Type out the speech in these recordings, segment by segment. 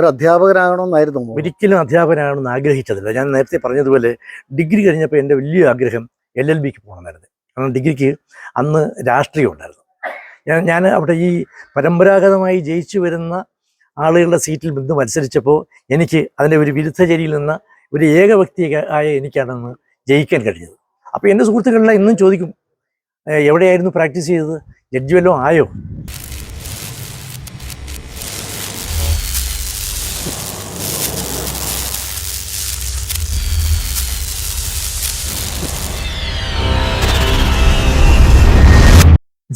ഒരു അധ്യാപകനാകണമെന്നായിരുന്നു. ഒരിക്കലും അധ്യാപകനാകണമെന്ന് ആഗ്രഹിച്ചതില്ല. ഞാൻ നേരത്തെ പറഞ്ഞതുപോലെ ഡിഗ്രി കഴിഞ്ഞപ്പോൾ എന്റെ വലിയ ആഗ്രഹം എൽ എൽ ബിക്ക് പോകണമായിരുന്നു. കാരണം ഡിഗ്രിക്ക് അന്ന് രാഷ്ട്രീയം ഉണ്ടായിരുന്നു. ഞാൻ ഞാൻ അവിടെ ഈ പരമ്പരാഗതമായി ജയിച്ചു വരുന്ന ആളുകളുടെ സീറ്റിൽ നിന്ന് മത്സരിച്ചപ്പോൾ എനിക്ക് അതിന്റെ ഒരു വിരുദ്ധ ചരിയിൽ നിന്ന് ഒരു ഏക വ്യക്തി ആയ എനിക്കാണെന്ന് ജയിക്കാൻ കഴിഞ്ഞത്. അപ്പോൾ എന്റെ സുഹൃത്തുക്കളെല്ലാം ഇന്നും ചോദിക്കും "ഏ, എവിടെയായിരുന്നു പ്രാക്ടീസ് ചെയ്തത്? ജഡ്ജി വല്ലതും ആയോ?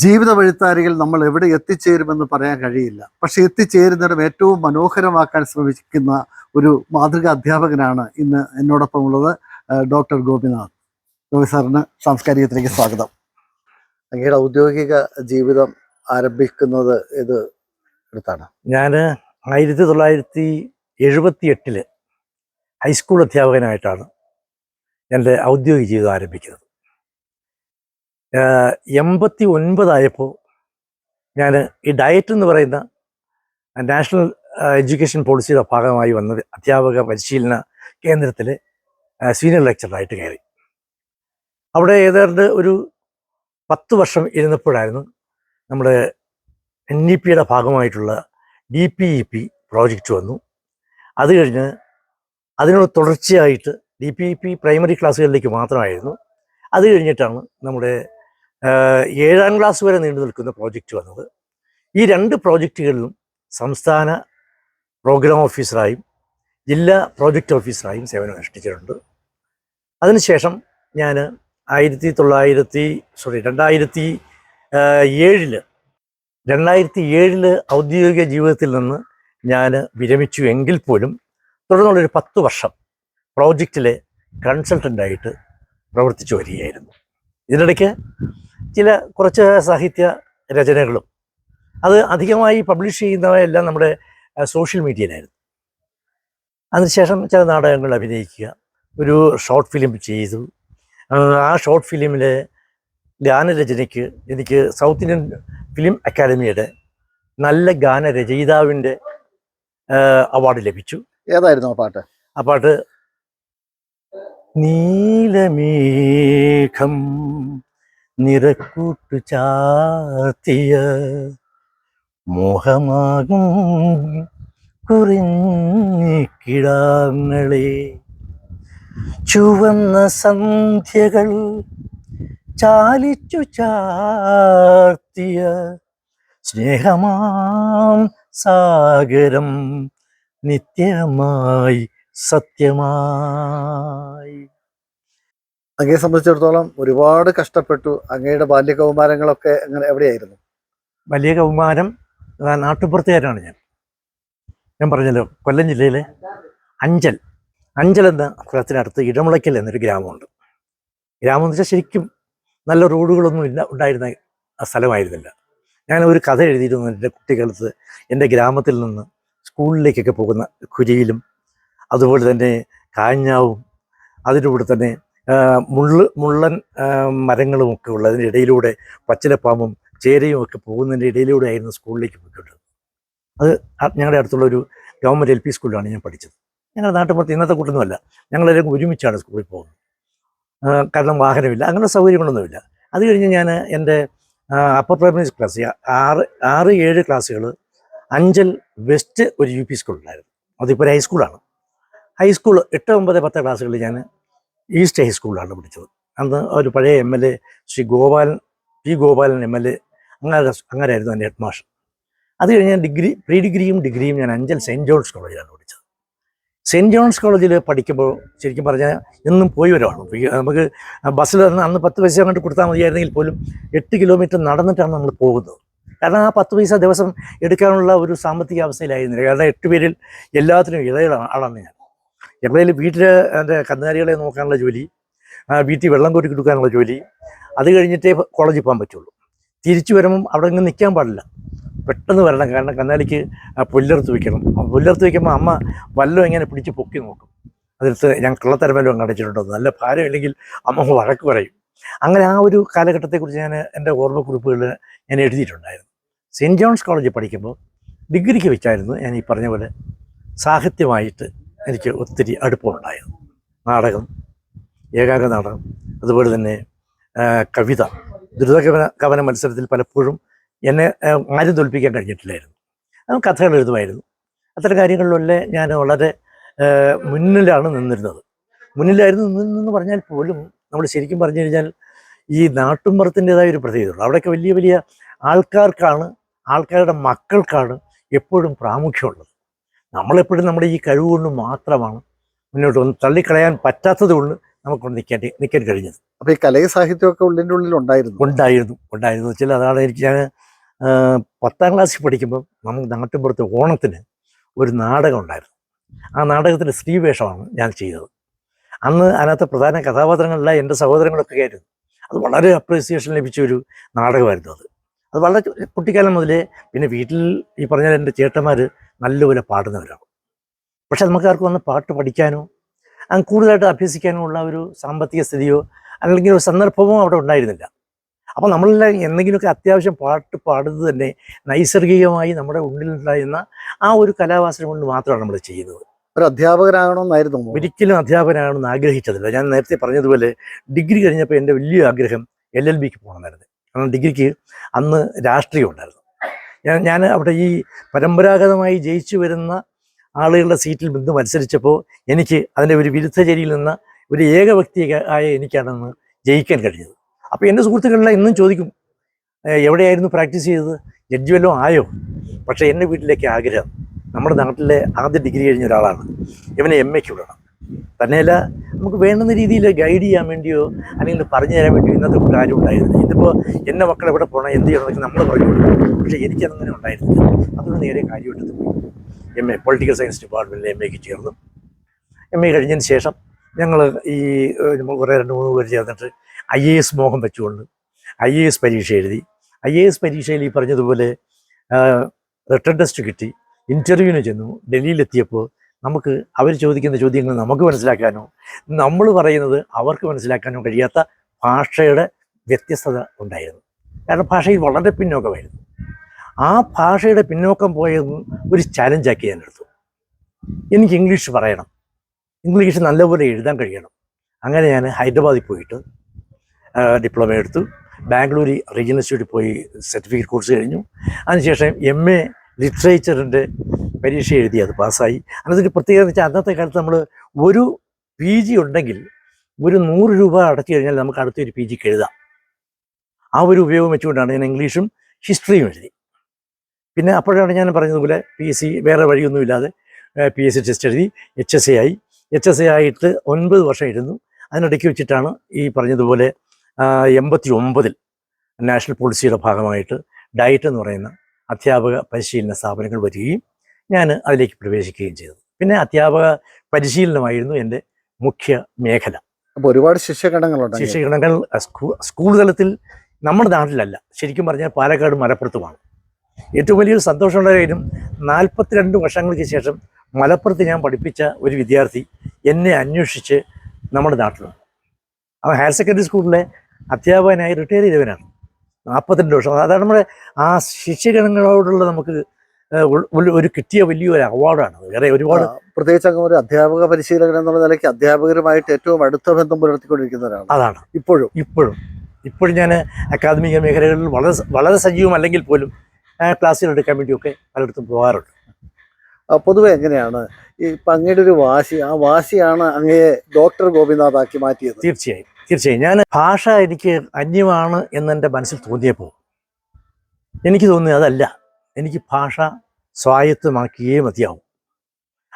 ജീവിത വഴിത്താരികൾ നമ്മൾ എവിടെ എത്തിച്ചേരുമെന്ന് പറയാൻ കഴിയില്ല. പക്ഷെ എത്തിച്ചേരുന്നിടം ഏറ്റവും മനോഹരമാക്കാൻ ശ്രമിക്കുന്ന ഒരു മാതൃക അധ്യാപകനാണ് ഇന്ന് എന്നോടൊപ്പം ഉള്ളത് ഡോക്ടർ ഗോപിനാഥ്. ഗോപി സാറിന് സാംസ്കാരികത്തിലേക്ക് സ്വാഗതം. അങ്ങയുടെ ഔദ്യോഗിക ജീവിതം ആരംഭിക്കുന്നത് ഇത് എടുത്താണ് ഞാൻ ആയിരത്തി തൊള്ളായിരത്തി എഴുപത്തി എട്ടിൽ ഹൈസ്കൂൾ അധ്യാപകനായിട്ടാണ് എന്റെ ഔദ്യോഗിക ജീവിതം ആരംഭിക്കുന്നത്. എൺപത്തി ഒൻപതായപ്പോൾ ഞാൻ ഈ ഡയറ്റ് എന്ന് പറയുന്ന നാഷണൽ എഡ്യൂക്കേഷൻ പോളിസിയുടെ ഭാഗമായി വന്ന അധ്യാപക പരിശീലന കേന്ദ്രത്തിൽ സീനിയർ ലെക്ചറായിട്ട് കയറി. അവിടെ ഏതാണ്ട് ഒരു പത്ത് വർഷം ഇരുന്നപ്പോഴായിരുന്നു നമ്മുടെ എൻ ഇ പിയുടെ ഭാഗമായിട്ടുള്ള D P E P project വന്നു. അത് കഴിഞ്ഞ് അതിനോട് തുടർച്ചയായിട്ട് D P E P primary ക്ലാസ്സുകളിലേക്ക് മാത്രമായിരുന്നു. അത് കഴിഞ്ഞിട്ടാണ് നമ്മുടെ ഏഴാം ക്ലാസ് വരെ നീണ്ടു നിൽക്കുന്ന പ്രോജക്റ്റ് വന്നത്. ഈ രണ്ട് പ്രോജക്റ്റുകളിലും സംസ്ഥാന പ്രോഗ്രാം ഓഫീസറായും ജില്ലാ പ്രോജക്റ്റ് ഓഫീസറായും സേവനം അനുഷ്ഠിച്ചിട്ടുണ്ട് അതിനുശേഷം ഞാൻ ആയിരത്തി തൊള്ളായിരത്തി സോറി രണ്ടായിരത്തി ഏഴിൽ രണ്ടായിരത്തി ഏഴിൽ ഔദ്യോഗിക ജീവിതത്തിൽ നിന്ന് ഞാൻ വിരമിച്ചു എങ്കിൽ പോലും തുടർന്നുള്ളൊരു പത്ത് വർഷം പ്രോജക്റ്റിലെ കൺസൾട്ടന്റായിട്ട് പ്രവർത്തിച്ചു വരികയായിരുന്നു. ഇതിനിടയ്ക്ക് ചില കുറച്ച് സാഹിത്യ രചനകളും. അത് അധികമായി പബ്ലിഷ് ചെയ്യുന്നവയെല്ലാം നമ്മുടെ സോഷ്യൽ മീഡിയയിലായിരുന്നു അതിനുശേഷം ചില നാടകങ്ങൾ അഭിനയിക്കുക. ഒരു ഷോർട്ട് ഫിലിം ചെയ്തു. ആ, ഷോർട്ട് ഫിലിമിലെ ഗാനരചനയ്ക്ക് എനിക്ക് സൗത്ത് ഇന്ത്യൻ ഫിലിം അക്കാദമിയുടെ നല്ല ഗാനരചയിതാവിന്റെ അവാർഡ് ലഭിച്ചു. ഏതായിരുന്നു ആ പാട്ട്? ആ പാട്ട് നീലമേഘം നിറക്കൂട്ടു ചാത്തിയ മോഹമാകും കുറിഞ്ഞിക്കിടാങ്ങളെ ചുവന്ന സന്ധ്യകൾ ചാലിച്ചു ചാർത്തിയ സ്നേഹമാം സാഗരം നിത്യമായി സത്യമായി. അങ്ങയെ സംബന്ധിച്ചിടത്തോളം ഒരുപാട് കഷ്ടപ്പെട്ടു. അങ്ങയുടെ ബാല്യ കൗമാരങ്ങളൊക്കെ അങ്ങനെ എവിടെയായിരുന്നു? വലിയ കൗമാരം ആ, നാട്ടുപുറത്തുകാരാണ് ഞാൻ. ഞാൻ പറഞ്ഞല്ലോ കൊല്ലം ജില്ലയിലെ അഞ്ചൽ. അഞ്ചൽ എന്ന സ്ഥലത്തിനടുത്ത് ഇടമുളയ്ക്കൽ എന്നൊരു ഗ്രാമമുണ്ട്. ഗ്രാമം എന്ന് ശരിക്കും നല്ല റോഡുകളൊന്നും ഇല്ല ഉണ്ടായിരുന്ന സ്ഥലമായിരുന്നില്ല. ഞാൻ ഒരു കഥ എഴുതിയിരുന്നു എന്റെ കുട്ടിക്കാലത്ത് എന്റെ ഗ്രാമത്തിൽ നിന്ന് സ്കൂളിലേക്കൊക്കെ പോകുന്ന കുരിയിലും അതുപോലെ തന്നെ കാഞ്ഞാവും അതിന്റെ കൂടെ തന്നെ മുള്ള് മുള്ളൻ ആ, മരങ്ങളും ഒക്കെ ഉള്ള അതിന്റെ ഇടയിലൂടെ പച്ചിലപ്പാമ്പും ചേരയും ഒക്കെ പോകുന്നതിന്റെ ഇടയിലൂടെ ആയിരുന്നു സ്കൂളിലേക്ക് പോയിക്കൊണ്ടത് അത് ഞങ്ങളുടെ അടുത്തുള്ള ഒരു ഗവൺമെന്റ് എൽ പി സ്കൂളിലാണ് ഞാൻ പഠിച്ചത്. ഞങ്ങളുടെ നാട്ടുപുറത്ത് ഇന്നത്തെ കൂട്ടൊന്നുമല്ല. ഞങ്ങളെല്ലാം ഒരുമിച്ചാണ് സ്കൂളിൽ പോകുന്നത്. കാരണം വാഹനമില്ല അങ്ങനെ സൗകര്യങ്ങളൊന്നുമില്ല. അത് കഴിഞ്ഞ് ഞാൻ എന്റെ അപ്പർ പ്രൈമറി ക്ലാസ് ആറ് ആറ് ഏഴ് ക്ലാസ്സുകൾ അഞ്ചൽ വെസ്റ്റ് ഒരു യു പി സ്കൂളിലായിരുന്നു. അതിപ്പോൾ ഒരു ഹൈസ്കൂളാണ് ഹൈസ്കൂൾ എട്ട് ഒമ്പത് പത്ത് ക്ലാസ്സുകളിൽ ഞാൻ ഈസ്റ്റ് ഹൈസ്കൂളിലാണ് പഠിച്ചത്. അന്ന് ഒരു പഴയ M L A Shri Gopalan P Gopalan M L A അങ്ങനെ അങ്ങനെയായിരുന്നു എന്റെ ഹെഡ് അത് കഴിഞ്ഞ് ഞാൻ ഡിഗ്രി പ്രീ ഡിഗ്രിയും ഡിഗ്രിയും ഞാൻ അഞ്ചൽ സെന്റ് ജോൺസ് കോളേജിലാണ് പഠിച്ചത്. സെന്റ് ജോൺസ് കോളേജിൽ പഠിക്കുമ്പോൾ ശരിക്കും പറഞ്ഞാൽ എന്നും പോയി വരുവാണ് നമുക്ക് ബസ്സിൽ അന്ന് അന്ന് പത്ത് പൈസ അങ്ങോട്ട് കൊടുത്താൽ മതിയായിരുന്നെങ്കിൽ പോലും എട്ട് കിലോമീറ്റർ നടന്നിട്ടാണ് നമ്മൾ പോകുന്നത്. കാരണം ആ പത്ത് പൈസ ദിവസം എടുക്കാനുള്ള ഒരു സാമ്പത്തിക അവസ്ഥയിലായിരുന്നില്ല കാരണം എട്ട് പേരിൽ എല്ലാത്തിനും ഇടയിലാണ് ആളാണ് ഞാൻ. എപ്പോഴേലും വീട്ടിൽ എന്റെ കന്നുകാലികളെ നോക്കാനുള്ള ജോലി വീട്ടിൽ വെള്ളം കോരി കൊടുക്കാനുള്ള ജോലി അത് കഴിഞ്ഞിട്ടേ കോളേജിൽ പോകാൻ പറ്റുള്ളൂ. തിരിച്ചു വരുമ്പം അവിടെ ഇങ്ങനെ നിൽക്കാൻ പാടില്ല. പെട്ടെന്ന് വരണം. കാരണം കന്നാലിക്ക് ആ പുല്ലർത്ത് വയ്ക്കണം ആ പുല്ലർത്ത് വയ്ക്കുമ്പോൾ അമ്മ വല്ലതും ഇങ്ങനെ പിടിച്ച് പൊക്കി നോക്കും. അതിലത്ത് ഞാൻ കള്ളത്തരം വല്ലതും കണ്ടിട്ടുണ്ടോ നല്ല ഭാരം ഇല്ലെങ്കിൽ അമ്മ വഴക്ക് പറയും. അങ്ങനെ ആ ഒരു കാലഘട്ടത്തെക്കുറിച്ച് ഞാൻ എന്റെ ഓർമ്മക്കുറിപ്പുകളിൽ ഞാൻ എഴുതിയിട്ടുണ്ടായിരുന്നു. സെന്റ് ജോൺസ് കോളേജിൽ പഠിക്കുമ്പോൾ ഡിഗ്രിക്ക് വെച്ചായിരുന്നു ഞാൻ ഈ പറഞ്ഞ പോലെ സാഹിത്യമായിട്ട് എനിക്ക് ഒത്തിരി അടുപ്പമുണ്ടായത് നാടകം ഏകാംഗ നാടകം അതുപോലെ തന്നെ കവിത ദ്രുത കവന കവന മത്സരത്തിൽ പലപ്പോഴും എന്നെ ആരും തോൽപ്പിക്കാൻ കഴിഞ്ഞിട്ടില്ലായിരുന്നു. അത് കഥകൾ എഴുതുമായിരുന്നു. അത്തരം കാര്യങ്ങളിലൊക്കെ ഞാൻ വളരെ മുന്നിലാണ് നിന്നിരുന്നത്. മുന്നിലായിരുന്നു നിന്നെന്ന് പറഞ്ഞാൽ പോലും നമ്മൾ ശരിക്കും പറഞ്ഞു കഴിഞ്ഞാൽ ഈ നാട്ടുമ്പുറത്തിന്റെതായ ഒരു പ്രത്യേകതയുള്ളൂ അവിടെയൊക്കെ വലിയ വലിയ ആൾക്കാർക്കാണ് ആൾക്കാരുടെ മക്കൾക്കാണ് എപ്പോഴും പ്രാമുഖ്യമുള്ളത്. നമ്മളെപ്പോഴും നമ്മുടെ ഈ കഴിവ് കൊണ്ട് മാത്രമാണ് മുന്നോട്ട് വന്ന് തള്ളിക്കളയാൻ പറ്റാത്തത് കൊണ്ട് നമുക്കൊണ്ട് നിൽക്കാൻ നിൽക്കാൻ കഴിഞ്ഞത്. അപ്പോൾ ഈ കലയും സാഹിത്യമൊക്കെ ഉള്ളിന്റെ ഉള്ളിൽ ഉണ്ടായിരുന്നു. ഉണ്ടായിരുന്നു ഉണ്ടായിരുന്നു. വെച്ചാൽ അതാണ് എനിക്ക് ഞാൻ പത്താം ക്ലാസ്സിൽ പഠിക്കുമ്പോൾ നമുക്ക് നാട്ടിൻപുറത്ത് ഓണത്തിന് ഒരു നാടകം ഉണ്ടായിരുന്നു. ആ നാടകത്തിന്റെ സ്ത്രീവേഷമാണ് ഞാൻ ചെയ്തത്. അന്ന് അതിനകത്ത് പ്രധാന കഥാപാത്രങ്ങളെല്ലാം എന്റെ സഹോദരങ്ങളൊക്കെ ആയിരുന്നു. അത് വളരെ അപ്രീസിയേഷൻ ലഭിച്ച ഒരു നാടകമായിരുന്നു അത്. അത് വളരെ കുട്ടിക്കാലം മുതലേ പിന്നെ വീട്ടിൽ ഈ പറഞ്ഞ എന്റെ ചേട്ടന്മാർ നല്ലപോലെ പാടുന്നവരാണ് പക്ഷെ നമുക്ക് ആർക്കും വന്ന് പാട്ട് പഠിക്കാനോ അങ്ങ് കൂടുതലായിട്ട് അഭ്യസിക്കാനോ ഉള്ള ഒരു സാമ്പത്തിക സ്ഥിതിയോ അല്ലെങ്കിൽ ഒരു സന്ദർഭമോ അവിടെ ഉണ്ടായിരുന്നില്ല. അപ്പോൾ നമ്മളെല്ലാം എന്തെങ്കിലുമൊക്കെ അത്യാവശ്യം പാട്ട് പാടുന്നത് തന്നെ നൈസർഗികമായി നമ്മുടെ ഉള്ളിലുണ്ടായിരുന്ന ആ ഒരു കലാവാസന കൊണ്ട് മാത്രമാണ് നമ്മൾ ചെയ്യുന്നത്. ഒരു അധ്യാപകനാകണമെന്നായിരുന്നു. ഒരിക്കലും അധ്യാപകനാകണമെന്ന് ആഗ്രഹിച്ചതില്ല. ഞാൻ നേരത്തെ പറഞ്ഞതുപോലെ ഡിഗ്രി കഴിഞ്ഞപ്പോൾ എന്റെ വലിയ ആഗ്രഹം എൽ എൽ ബിക്ക് പോകണമായിരുന്നു. കാരണം ഡിഗ്രിക്ക് അന്ന് രാഷ്ട്രീയം ഉണ്ടായിരുന്നു. ഞാൻ ഞാൻ അവിടെ ഈ പരമ്പരാഗതമായി ജയിച്ചു വരുന്ന ആളുകളുടെ സീറ്റിൽ നിന്ന് മത്സരിച്ചപ്പോൾ എനിക്ക് അതിന്റെ ഒരു വിരുദ്ധചരിയിൽ നിന്ന് ഒരു ഏക വ്യക്തി ആയ എനിക്കാണെന്ന് ജയിക്കാൻ കഴിഞ്ഞത്. അപ്പോൾ എന്റെ സുഹൃത്തുക്കളെല്ലാം ഇന്നും ചോദിക്കും "ഏ, എവിടെയായിരുന്നു പ്രാക്ടീസ് ചെയ്തത്? ജഡ്ജി വല്ലതും ആയോ? പക്ഷേ എന്റെ വീട്ടിലേക്ക് ആഗ്രഹം നമ്മുടെ നാട്ടിലെ ആദ്യ ഡിഗ്രി കഴിഞ്ഞ ഒരാളാണ്. ഇവനെ എം എക്ക് വിടണം. തന്നെയല്ല നമുക്ക് വേണ്ടുന്ന രീതിയിൽ ഗൈഡ് ചെയ്യാൻ വേണ്ടിയോ അല്ലെങ്കിൽ പറഞ്ഞു തരാൻ വേണ്ടിയോ ഇന്നത്തെ ഒരു കാര്യം ഉണ്ടായിരുന്നില്ല. ഇതിപ്പോൾ എന്റെ മക്കൾ എവിടെ പോകണം എന്ത് ചെയ്യണം നമ്മൾ പറഞ്ഞു കൊടുക്കും. പക്ഷേ എനിക്കതങ്ങനെ ഉണ്ടായിരുന്നില്ല. അതുകൊണ്ട് നേരെ കാര്യമായിട്ട് പോയി. എം എ പൊളിറ്റിക്കൽ സയൻസ് ഡിപ്പാർട്ട്മെന്റിൽ എം എക്ക് ചേർന്നു. എം എ കഴിഞ്ഞതിന് ശേഷം ഞങ്ങൾ ഈ കുറേ രണ്ട് മൂന്ന് പേര് ചേർന്നിട്ട് ഐ എ എസ് മോഹം വെച്ചുകൊണ്ട് ഐ എ എസ് പരീക്ഷ എഴുതി. ഐ എ എസ് പരീക്ഷയിൽ ഈ പറഞ്ഞതുപോലെ റിട്ടേൺ ടെസ്റ്റ് കിട്ടി. ഇന്റർവ്യൂവിന് ചെന്നു. ഡൽഹിയിലെത്തിയപ്പോൾ നമുക്ക് അവർ ചോദിക്കുന്ന ചോദ്യങ്ങൾ നമുക്ക് മനസ്സിലാക്കാനോ നമ്മൾ പറയുന്നത് അവർക്ക് മനസ്സിലാക്കാനോ കഴിയാത്ത ഭാഷയുടെ വ്യത്യസ്തത ഉണ്ടായിരുന്നു. കാരണം ഭാഷയിൽ വളരെ പിന്നോക്കമായിരുന്നു. ആ ഭാഷയുടെ പിന്നോക്കം പോയത് ഒരു ചലഞ്ചാക്കി ഞാൻ എടുത്തു. എനിക്ക് ഇംഗ്ലീഷ് പറയണം. ഇംഗ്ലീഷ് നല്ലപോലെ എഴുതാൻ കഴിയണം. അങ്ങനെ ഞാൻ ഹൈദരാബാദിൽ പോയിട്ട് ഡിപ്ലോമ എടുത്തു. ബാംഗ്ലൂർ റീജിയൽ ഇൻസ്റ്റിറ്റ്യൂട്ടിൽ പോയി സർട്ടിഫിക്കറ്റ് കോഴ്സ് കഴിഞ്ഞു. അതിനുശേഷം എം എ ലിറ്ററേച്ചറിന്റെ പരീക്ഷ എഴുതി അത് പാസ്സായി. അതിനൊരു പ്രത്യേകത വെച്ചാൽ അന്നത്തെ കാലത്ത് നമ്മൾ ഒരു പി ജി ഉണ്ടെങ്കിൽ ഒരു നൂറ് രൂപ അടച്ചു കഴിഞ്ഞാൽ നമുക്ക് അടുത്തൊരു പി ജിക്ക് എഴുതാം. ആ ഒരു ഉപയോഗം വെച്ചുകൊണ്ടാണ് ഞാൻ ഇംഗ്ലീഷും ഹിസ്റ്ററിയും എഴുതി. പിന്നെ അപ്പോഴാണ് ഞാൻ പറഞ്ഞതുപോലെ പി എസ് സി വേറെ വഴിയൊന്നുമില്ലാതെ പി എസ് സി ടെസ്റ്റ് എഴുതി എച്ച് എസ് എ ആയി. എച്ച് എസ് എ ആയിട്ട് ഒൻപത് വർഷം ഇരുന്നു അതിനിടയ്ക്ക് വെച്ചിട്ടാണ് ഈ പറഞ്ഞതുപോലെ എൺപത്തി ഒമ്പതിൽ നാഷണൽ പോളിസിയുടെ ഭാഗമായിട്ട് ഡയറ്റ് എന്ന് പറയുന്ന അധ്യാപക പരിശീലന സ്ഥാപനങ്ങൾ വരികയും ഞാൻ അതിലേക്ക് പ്രവേശിക്കുകയും ചെയ്തു. പിന്നെ അധ്യാപക പരിശീലനമായിരുന്നു എന്റെ മുഖ്യ മേഖല. അപ്പോൾ ഒരുപാട് ശിക്ഷകടങ്ങളുണ്ട് ശിക്ഷകടങ്ങൾ സ്കൂൾ തലത്തിൽ നമ്മുടെ നാട്ടിലല്ല ശരിക്കും പറഞ്ഞാൽ പാലക്കാട് മലപ്പുറത്തുമാണ്. ഏറ്റവും വലിയൊരു സന്തോഷമുള്ള കാര്യം നാൽപ്പത്തിരണ്ട് വർഷങ്ങൾക്ക് ശേഷം മലപ്പുറത്ത് ഞാൻ പഠിപ്പിച്ച ഒരു വിദ്യാർത്ഥി എന്നെ അന്വേഷിച്ച് നമ്മുടെ നാട്ടിലുണ്ട്. അവൻ ഹയർ സെക്കൻഡറി സ്കൂളിലെ അധ്യാപകനായി റിട്ടയർ ചെയ്തവനാണ്. നാൽപ്പത്തിരണ്ട് വർഷം. അതാണ് നമ്മുടെ ആ ശിഷ്യഗണങ്ങളോടുള്ള നമുക്ക് ഒരു കിട്ടിയ വലിയൊരു അവാർഡാണ്. വേറെ ഒരുപാട് പ്രത്യേകിച്ച് അങ്ങ് ഒരു അധ്യാപക പരിശീലകൻ എന്നുള്ള നിലയ്ക്ക് അധ്യാപകരുമായിട്ട് ഏറ്റവും അടുത്ത ബന്ധം പുലർത്തിക്കൊണ്ടിരിക്കുന്നവരാണ്. അതാണ്. ഇപ്പോഴും. ഇപ്പോഴും. ഇപ്പോഴും ഞാൻ അക്കാദമിക മേഖലകളിൽ വളരെ വളരെ സജീവമല്ലെങ്കിൽ പോലും ക്ലാസ്സുകൾ എടുക്കാൻ വേണ്ടിയൊക്കെ പലയിടത്തും പോകാറുണ്ട് പൊതുവെ എങ്ങനെയാണ് ഈ അങ്ങയുടെ ഒരു വാശി ആ വാശിയാണ് അങ്ങയെ ഡോക്ടർ ഗോപിനാഥാക്കി മാറ്റിയത്? തീർച്ചയായും. തീർച്ചയായും. ഞാൻ ഭാഷ എനിക്ക് അന്യമാണ് എന്നെന്റെ മനസ്സിൽ തോന്നിയപ്പോൾ എനിക്ക് തോന്നി അതല്ല. എനിക്ക് ഭാഷ സ്വായത്തമാക്കിയേ മതിയാവും.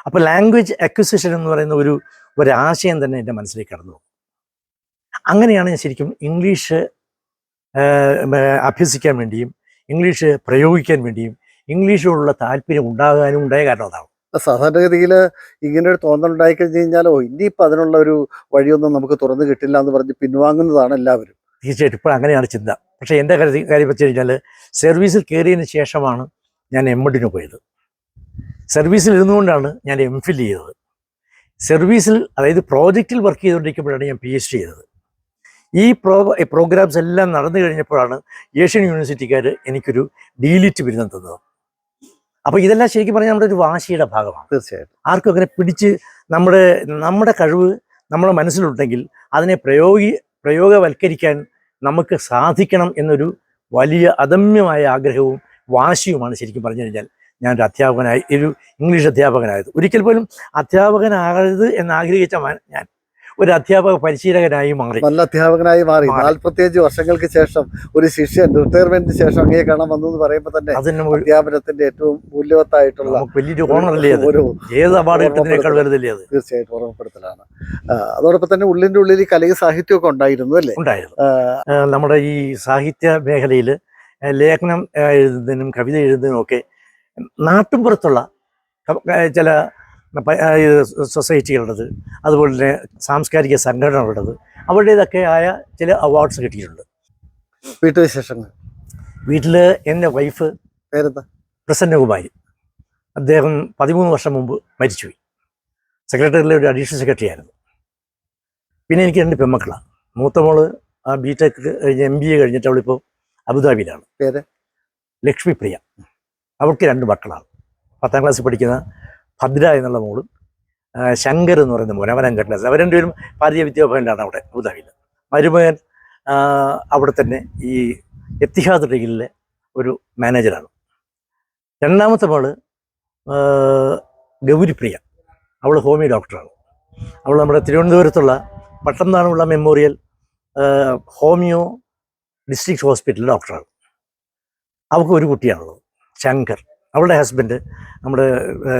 അപ്പോൾ ലാംഗ്വേജ് അക്വിസിഷൻ എന്ന് പറയുന്ന ഒരു ഒരാശയം തന്നെ എന്റെ മനസ്സിലേക്ക് കടന്നു. അങ്ങനെയാണ് ഞാൻ ശരിക്കും ഇംഗ്ലീഷ് അഭ്യസിക്കാൻ വേണ്ടിയും ഇംഗ്ലീഷ് പ്രയോഗിക്കാൻ വേണ്ടിയും ഇംഗ്ലീഷിലുള്ള താല്പര്യം ഉണ്ടാകാനും ഉണ്ടായ കാരണം അതാണ്. സാധാരണഗതിയിൽ ഇങ്ങനെ ഒരു തോന്നൽ ഉണ്ടായി കഴിഞ്ഞ് കഴിഞ്ഞാൽ ഓ ഇനിയിപ്പോൾ അതിനുള്ള ഒരു വഴിയൊന്നും നമുക്ക് തുറന്നു കിട്ടില്ല എന്ന് പറഞ്ഞ് പിൻവാങ്ങുന്നതാണ് എല്ലാവരും. തീർച്ചയായിട്ടും. ഇപ്പോൾ അങ്ങനെയാണ് ചിന്ത. പക്ഷേ എന്റെ കാര്യം കാര്യം വെച്ച് കഴിഞ്ഞാൽ സർവീസിൽ കയറിയതിന് ശേഷമാണ് ഞാൻ എഡിന് പോയത്. സർവീസിൽ ഇരുന്നുകൊണ്ടാണ് ഞാൻ എം ഫിൽ ചെയ്തത്. സർവീസിൽ അതായത് പ്രോജക്റ്റിൽ വർക്ക് ചെയ്തുകൊണ്ടിരിക്കുമ്പോഴാണ് ഞാൻ പി എച്ച് ഡി ചെയ്തത്. ഈ പ്രോ പ്രോഗ്രാംസ് എല്ലാം നടന്നു കഴിഞ്ഞപ്പോഴാണ് ഏഷ്യൻ യൂണിവേഴ്സിറ്റിക്കാർ എനിക്കൊരു ഡീലിറ്റ് ബിരുദം തന്നത്. അപ്പോൾ ഇതെല്ലാം ശരിക്കും പറഞ്ഞാൽ നമ്മുടെ ഒരു വാശിയുടെ ഭാഗമാണ്. തീർച്ചയായിട്ടും. ആർക്കും അങ്ങനെ പിടിച്ച് നമ്മുടെ നമ്മുടെ കഴിവ് നമ്മുടെ മനസ്സിലുണ്ടെങ്കിൽ അതിനെ പ്രയോഗി പ്രയോഗവൽക്കരിക്കാൻ നമുക്ക് സാധിക്കണം എന്നൊരു വലിയ അദമ്യമായ ആഗ്രഹവും വാശിയുമാണ് ശരിക്കും പറഞ്ഞു കഴിഞ്ഞാൽ. ഞാനൊരു അധ്യാപകനായി ഒരു ഇംഗ്ലീഷ് അധ്യാപകനായത്. ഒരിക്കൽ പോലും അധ്യാപകനാകരുത് എന്ന് ആഗ്രഹിച്ച ഞാൻ ഒരു അധ്യാപക പരിശീലകനായി മാറി. നല്ല അധ്യാപകനായി മാറി. നാല്പത്തിയഞ്ച് വർഷങ്ങൾക്ക് ശേഷം ഒരു ശിഷ്യൻ റിട്ടയർമെന്റിന് ശേഷം അങ്ങേ കാണാൻ വന്നു എന്ന് പറയുമ്പോൾ തന്നെ അധ്യാപനത്തിന്റെ ഏറ്റവും മൂല്യവത്തായിട്ടുള്ള വലിയൊരു ഓണറല്ലേ അത്? ഒരു ഏത് അവാർഡ് കിട്ടുന്നതിനേക്കാൾ വലുതല്ലേ അത്? തീർച്ചയായിട്ടും ഓർമ്മപ്പെടുത്തലാണ്. അതോടൊപ്പം തന്നെ ഉള്ളിന്റെ ഉള്ളിൽ കലയും സാഹിത്യമൊക്കെ ഉണ്ടായിരുന്നു അല്ലേ? ഉണ്ടായിരുന്നു. നമ്മുടെ ഈ സാഹിത്യ മേഖലയിൽ ലേഖനം എഴുതുന്നതിനും കവിത എഴുതുന്നതിനും ഒക്കെ നാട്ടിൻപുറത്തുള്ള ചില സൊസൈറ്റികളുടേത് അതുപോലെ തന്നെ സാംസ്കാരിക സംഘടനകളുടേത് അവരുടേതൊക്കെ ആയ ചില അവാർഡ്സ് കിട്ടിയിട്ടുണ്ട്. വീട്ടുവിശേഷങ്ങൾ വീട്ടിൽ എന്റെ വൈഫ് പേരെന്താ? പ്രസന്നകുമാരി അദ്ദേഹം പതിമൂന്ന് വർഷം മുമ്പ് മരിച്ചുപോയി. സെക്രട്ടറിയിലെ ഒരു അഡീഷണൽ സെക്രട്ടറി ആയിരുന്നു. പിന്നെ എനിക്ക് രണ്ട് പെമ്മക്കളാണ് മൂത്ത മോൾ ആ ബി ടെക് കഴിഞ്ഞ് എം ബി എ കഴിഞ്ഞിട്ട് അവളിപ്പോൾ അബുദാബിയിലാണ്. പേര്? ലക്ഷ്മിപ്രിയ. അവൾക്ക് രണ്ട് മക്കളാണ്. പത്താം ക്ലാസ്സിൽ പഠിക്കുന്ന ഭദ്ര എന്നുള്ള മോളും ശങ്കർ എന്ന് പറയുന്ന മോൻ അവൻ ക്ലാസ് അവർ രണ്ടുപേരും ഭാരതീയ വിദ്യാഭവനിലാണ് അവിടെ അബുദാബിയിൽ മരുമകൻ അവിടെ തന്നെ ഈ എത്തിഹാദ് ലീഗിലെ ഒരു മാനേജറാണ് രണ്ടാമത്തെ മോൾ ഗൗരിപ്രിയ. അവൾ ഹോമിയോ ഡോക്ടറാണ് അവൾ നമ്മുടെ തിരുവനന്തപുരത്തുള്ള പട്ടംതാണുള്ള മെമ്മോറിയൽ ഹോമിയോ ഡിസ്ട്രിക്ട് ഹോസ്പിറ്റൽ ഡോക്ടറാണ് അവൾക്ക് ഒരു കുട്ടിയാണുള്ളത് ശങ്കർ. അവളുടെ ഹസ്ബൻഡ് നമ്മുടെ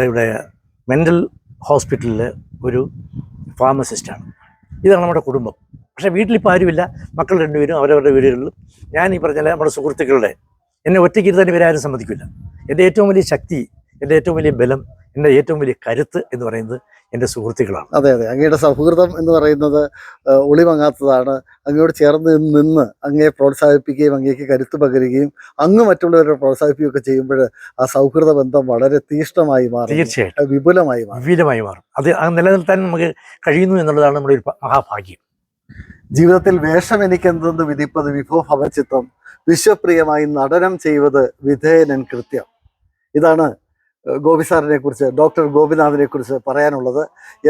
ഇവിടെ മെന്റൽ ഹോസ്പിറ്റലിലെ ഒരു ഫാർമസിസ്റ്റാണ് ഇതാണ് നമ്മുടെ കുടുംബം. പക്ഷേ വീട്ടിലിപ്പോൾ ആരുമില്ല. മക്കൾ രണ്ടുപേരും അവരവരുടെ വീടുകളിലും. ഞാൻ ഈ പറഞ്ഞ നമ്മുടെ സുഹൃത്തുക്കളുടെ. എന്നെ ഒറ്റയ്ക്ക് ഇരുത്താൻ ഇവരാരും സമ്മതിക്കില്ല. എന്റെ ഏറ്റവും വലിയ ശക്തി എന്റെ ഏറ്റവും വലിയ ബലം എന്റെ ഏറ്റവും വലിയ കരുത്ത് എന്ന് പറയുന്നത് എന്റെ സുഹൃത്തുക്കളാണ്. അതെ അതെ. അങ്ങയുടെ സൗഹൃദം എന്ന് പറയുന്നത് ഒളിവങ്ങാത്തതാണ് ഒളിമങ്ങാത്തതാണ്. അങ്ങയോട് ചേർന്ന് നിന്ന് അങ്ങയെ പ്രോത്സാഹിപ്പിക്കുകയും അങ്ങേക്ക് കരുത്ത് പകരുകയും അങ്ങ് മറ്റുള്ളവരെ പ്രോത്സാഹിപ്പിക്കുകയൊക്കെ ചെയ്യുമ്പോൾ ആ സൗഹൃദ ബന്ധം വളരെ തീഷ്ണമായി മാറും തീർച്ചയായിട്ടും. വിപുലമായി മാറും വിപുലമായി മാറും. അത് നിലനിർത്താൻ നമുക്ക് കഴിയുന്നു എന്നുള്ളതാണ് നമ്മുടെ ഒരു മഹാഭാഗ്യം ജീവിതത്തിൽ വേഷം എനിക്കെന്തെന്ന് വിധിപ്പത് വിഭോ ഭവചിത്രം വിശ്വപ്രിയമായി നടനം ചെയ്വത് വിധേയനൻ കൃത്യം. ഇതാണ് ഗോപി സാറിനെ കുറിച്ച് ഡോക്ടർ ഗോപിനാഥിനെ കുറിച്ച് പറയാനുള്ളത്.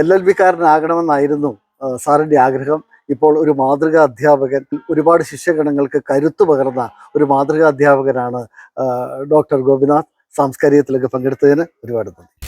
എൽ എൽ ബിക്കാരനാകണമെന്നായിരുന്നു സാറിന്റെ ആഗ്രഹം. ഇപ്പോൾ ഒരു മാതൃകാ അധ്യാപകൻ ഒരുപാട് ശിഷ്യഗണങ്ങൾക്ക് കരുത്തു പകർന്ന ഒരു മാതൃകാ അധ്യാപകനാണ് ഡോക്ടർ ഗോപിനാഥ്. സാംസ്കാരികത്തിലേക്ക് പങ്കെടുത്തതിന് ഒരുപാട് നന്ദി.